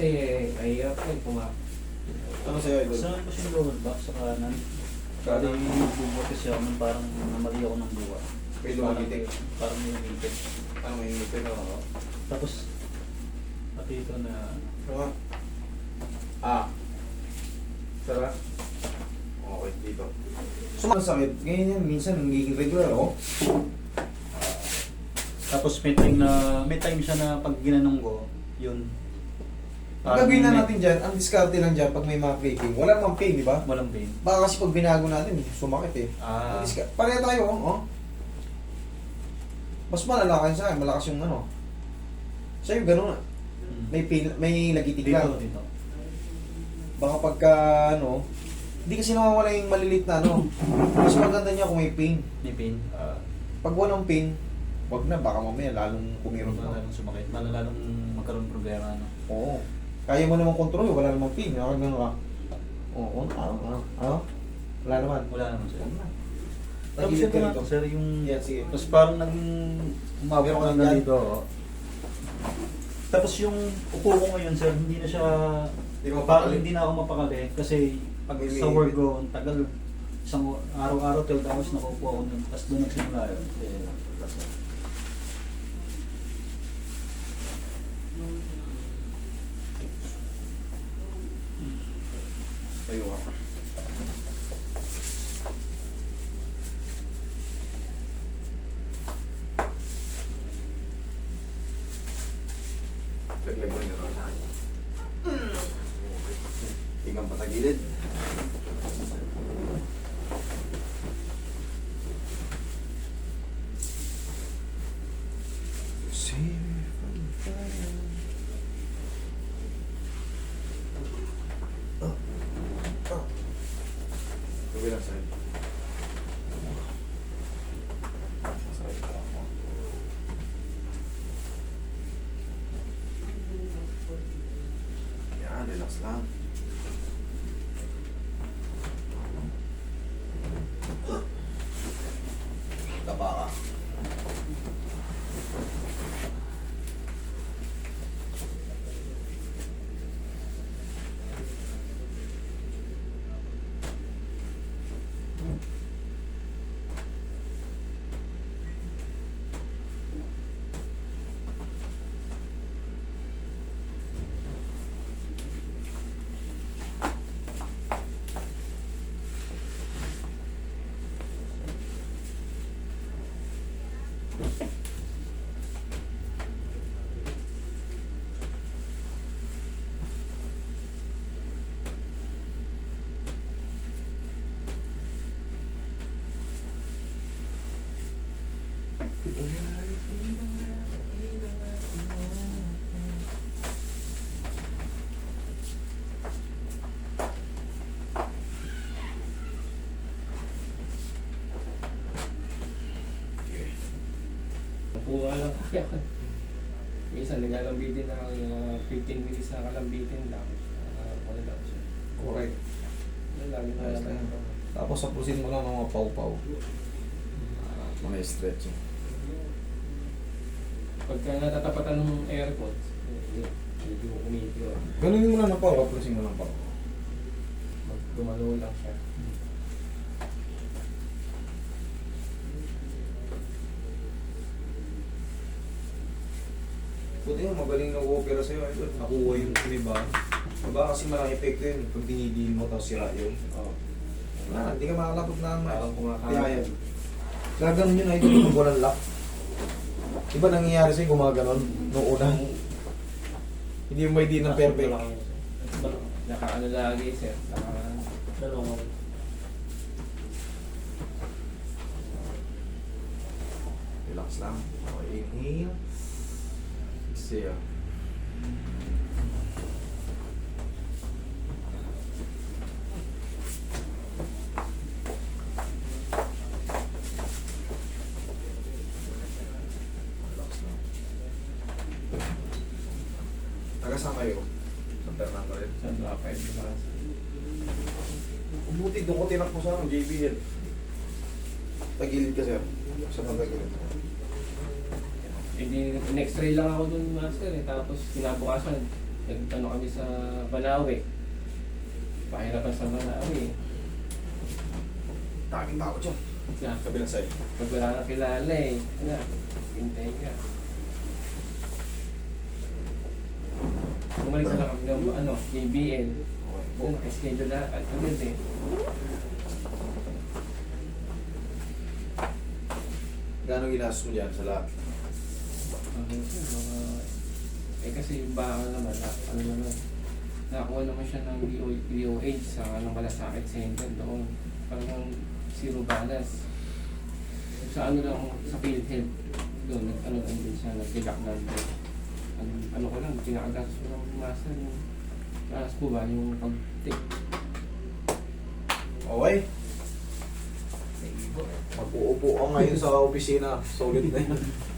kasi mahirap ko pumak. Ano sa'yo, idol? Sa ko yung lower back sa kanan. Bali, bubuhat kasi ako nung parang namali ako ng buwan. May Parang- lumagitik. Parang may umipit. Ano may ngipin ako? Tapos, pati ito na, Ano? Ah. Sarap? Okay, dito. Sumasakit. Ganyan yan. Minsan, nagiging regular, oh. tapos may time na, may time siya na pag ginanong ko, yun. Ang gagawin na natin dyan, ang diskarte lang dyan pag may mga craving. Wala namang pain, di ba? Walang pain. Baka kasi pag binago natin, sumakit eh. Ah, Ang diska- Pareha tayo, oh. oh. Mas malala kayo sa akin, malakas yung ano. Sa'yo, ganun. mm. May pain, may lagitik dito, lang. dito. Baka pagka, ano, hindi kasi nawawala yung malilit na, ano. Mas maganda niya kung may pain. May pain. Ah, pag walang pain, wag na, baka mamaya lalong kumirot na. Malalong sumakit. Malalong magkaroon problema. Ano. Oo. Kaya mo namang kontrol, wala namang pain. Nakag gano'n ka. Oo, ano, ano, ano? Wala naman. Wala naman sir. Tapos ito rito. sir, yung... Yan, sige. Tapos parang naging umabot na dyan? dito. oh. Tapos yung upo ko ngayon, sir, hindi na siya... Hindi mapakali. hindi na ako mapakali kasi pag sa work ko, ang tagal, isang araw-araw, 12 hours nakaupo ako nun. Tapos doon nagsimula yun. Eh, Tayo ka. Laglag mo na rin. Tingnan pa tagilid. Oh. Oh. Kabilang side. Relax lang. Taba ka. Nakuha lang kaya ko. Minsan nagalambitin na ako yung mga 15 minutes na kalambitin lang. Uh, wala lang siya. Correct. Wala lagi na lang. Tapos sapusin mo lang ng mga pau-pau. Ah, mga stretching. Pagka natatapatan ng airport, eh, medyo kumitiyo. Ganunin mo lang ng pau, hapusin mo lang pau. Gumalo lang siya. Buti yung magaling na opera sa'yo, idol. Nakuha yung iba. Diba kasi malang epekto yun pag dinidil mo tapos sira yun. Oo. Wala, hindi ka makakalapot na ang kumakain. Kaya yan. Gaganon yun idol kung walang lock. Diba nangyayari sa'yo gumaganon nung una? Hindi mo may di ng perfect. Naka ano lagi sir. Naka Dalawang Relax lang. Okay, inhale. Exhale. Taga saan kayo? Sa Fernando rin. sa diba? Umuti doon ko tinakbo sa akin, JBL. Tagilid ka sir. Sa pagtagilid. Hindi, next ray lang ako dun master eh. Tapos kinabukasan, nag-ano kami sa Banawi. Pahirapan sa Banawi. Daming tao dyan. Kaya, Kabilang side. pag wala nang kilala eh, na, hintay ka. Bumalik na kami ng ano, JBL. Doon, schedule na, at agad eh. Gano'ng ginastos mo dyan sa lahat? Sir, mga... Eh kasi yung baka naman, na, ano naman, nakakuha naman siya ng DO- DOH sa ano, malasakit center doon. Parang zero balance. Sa ano lang, sa PhilHealth, doon, nag, ano lang din siya, nag-deduct lang din. Ano, ko lang, pinakagastos ko ng master yung, taas po ba, yung pag-take. Okay. Mag-uupo ka ngayon sa opisina. Solid na yun.